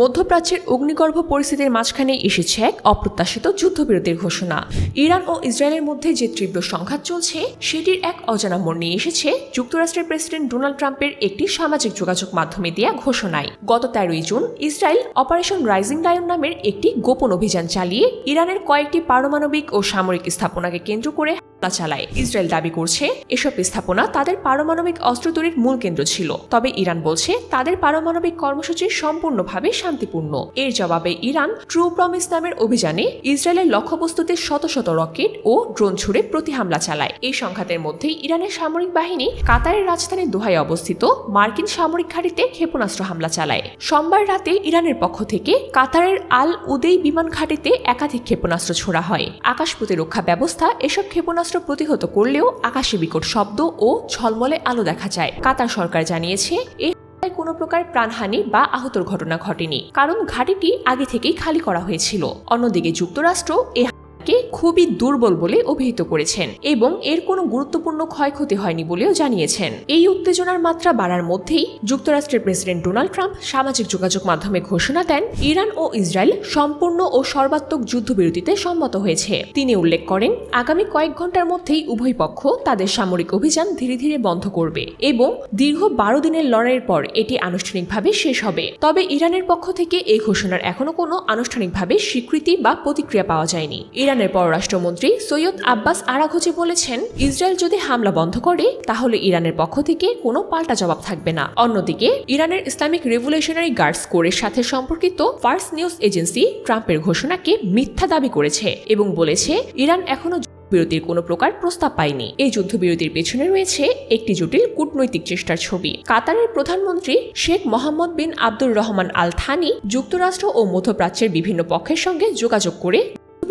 মধ্যপ্রাচ্যের অগ্নিগর্ভ পরিস্থিতির মাঝখানে এসেছে এক অপ্রত্যাশিত যুদ্ধবিরতির ঘোষণা। ইরান ও ইসরায়েলের মধ্যে যে তীব্র সংঘাত চলছে, সেটির এক অজানা মোড় নিয়ে এসেছে যুক্তরাষ্ট্রের প্রেসিডেন্ট ডোনাল্ড ট্রাম্পের একটি সামাজিক যোগাযোগ মাধ্যমে দেয়া ঘোষণায়। গত তেরোই June, Israel Operation Rising Lion নামের একটি গোপন অভিযান চালিয়ে ইরানের কয়েকটি পারমাণবিক ও সামরিক স্থাপনাকে কেন্দ্র করে হামলা চালায়। ইসরায়েল দাবি করছে, এসব স্থাপনা তাদের পারমাণবিক অস্ত্র তৈরির মূল কেন্দ্র ছিল। তবে ইরান বলছে, তাদের পারমাণবিক কর্মসূচি সম্পূর্ণভাবে শান্তিপূর্ণ। এর জবাবে ইরান ট্রু প্রমিস নামের অভিযানে ইসরায়েলের লক্ষ্যবস্তুতে শত শত রকেট ও ড্রোন ছুড়ে প্রতি হামলা চালায়। এই সংঘাতের মধ্যেই ইরানের সামরিক বাহিনী কাতারের রাজধানী দোহায় অবস্থিত মার্কিন সামরিক ঘাঁটিতে ক্ষেপণাস্ত্র হামলা চালায়। সোমবার রাতে ইরানের পক্ষ থেকে কাতারের আল উদেই বিমান ঘাঁটিতে একাধিক ক্ষেপণাস্ত্র ছোড়া হয়। আকাশ প্রতিরক্ষা ব্যবস্থা, এসব ক্ষেপণাস্ত্র প্রতিহত করলেও আকাশে বিকট শব্দ ও ঝলমলে আলো দেখা যায়। কাতার সরকার জানিয়েছে এই কোনো প্রকার প্রাণহানি বা আহতর ঘটনা ঘটেনি। কারণ ঘাটিটি আগে থেকেই খালি করা হয়েছিল। অন্যদিকে যুক্তরাষ্ট্র এ কে খুবই দুর্বল বলে অভিহিত করেছেন এবং এর কোনো গুরুত্বপূর্ণ ক্ষয়ক্ষতি হয়নি বলেও জানিয়েছেন। এই উত্তেজনার মাত্রা বাড়ার মধ্যেই যুক্তরাষ্ট্রের প্রেসিডেন্ট ডোনাল্ড ট্রাম্প সামাজিক যোগাযোগ মাধ্যমে ঘোষণা দেন, ইরান ও ইসরায়েল সম্পূর্ণ ও সর্বাত্মক যুদ্ধবিরতিতে সম্মত হয়েছে। তিনি উল্লেখ করেন, আগামী কয়েক ঘণ্টার মধ্যেই উভয় পক্ষ তাদের সামরিক অভিযান ধীরে ধীরে বন্ধ করবে এবং দীর্ঘ বারো দিনের লড়াইয়ের পর এটি আনুষ্ঠানিকভাবে শেষ হবে। তবে ইরানের পক্ষ থেকে এই ঘোষণার এখনও কোনো আনুষ্ঠানিকভাবে স্বীকৃতি বা প্রতিক্রিয়া পাওয়া যায়নি। ইরানের পররাষ্ট্রমন্ত্রী সৈয়দ আব্বাস আরাঘোচি বলেছেন, ইসরায়েল যদি হামলা বন্ধ করে, তাহলে ইরানের পক্ষ থেকে কোনো পাল্টা জবাব থাকবে না। অন্যদিকে, ইরানের ইসলামিক রেভলিউশনারি গার্ডস কোরের সাথে সম্পর্কিত ফার্স্ট নিউজ এজেন্সি ট্রাম্পের ঘোষণাকে মিথ্যা দাবি করেছে এবং বলেছে, ইরান এখনও বিরতির কোনো প্রকার প্রস্তাব পায়নি। এই যুদ্ধবিরতির পেছনে রয়েছে একটি জটিল কূটনৈতিক চেষ্টার ছবি। কাতারের প্রধানমন্ত্রী Sheikh Mohammed bin Abdur Rahman Al Thani যুক্তরাষ্ট্র ও মধ্যপ্রাচ্যের বিভিন্ন পক্ষের সঙ্গে যোগাযোগ করে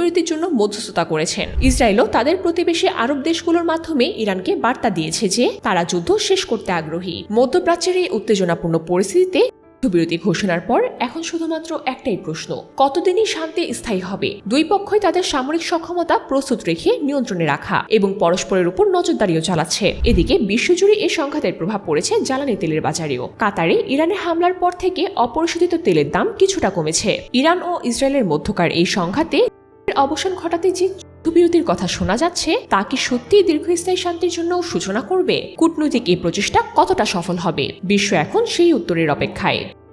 বিরতির জন্য মধ্যস্থতা করেছেন। ইসরায়েলও তাদের প্রতিবেশী আরব দেশগুলোর মাধ্যমে ইরানকে বার্তা দিয়েছে যে তারা যুদ্ধ শেষ করতে আগ্রহী। মধ্যপ্রাচ্যের এই উত্তেজনাপূর্ণ পরিস্থিতিতে যুদ্ধবিরতি ঘোষণার পর এখন শুধুমাত্র একটাই প্রশ্ন, কতদিনই শান্তি স্থায়ী হবে? দুই পক্ষই তাদের সামরিক সক্ষমতা প্রস্তুত রেখে নিয়ন্ত্রণে রাখা এবং পরস্পরের উপর নজরদারিও চালাচ্ছে। এদিকে বিশ্বজুড়ে এই সংঘাতের প্রভাব পড়েছে জ্বালানি তেলের বাজারেও। কাতারে ইরানের হামলার পর থেকে অপরিশোধিত তেলের দাম কিছুটা কমেছে। ইরান ও ইসরায়েলের মধ্যকার এই সংঘাতে অবসান ঘটাতে যে যুদ্ধবিরতির কথা শোনা যাচ্ছে, তা কি সত্যিই দীর্ঘস্থায়ী শান্তির জন্য সূচনা করবে? কূটনৈতিক এই প্রচেষ্টা কতটা সফল হবে? বিশ্ব এখন সেই উত্তরের অপেক্ষায়।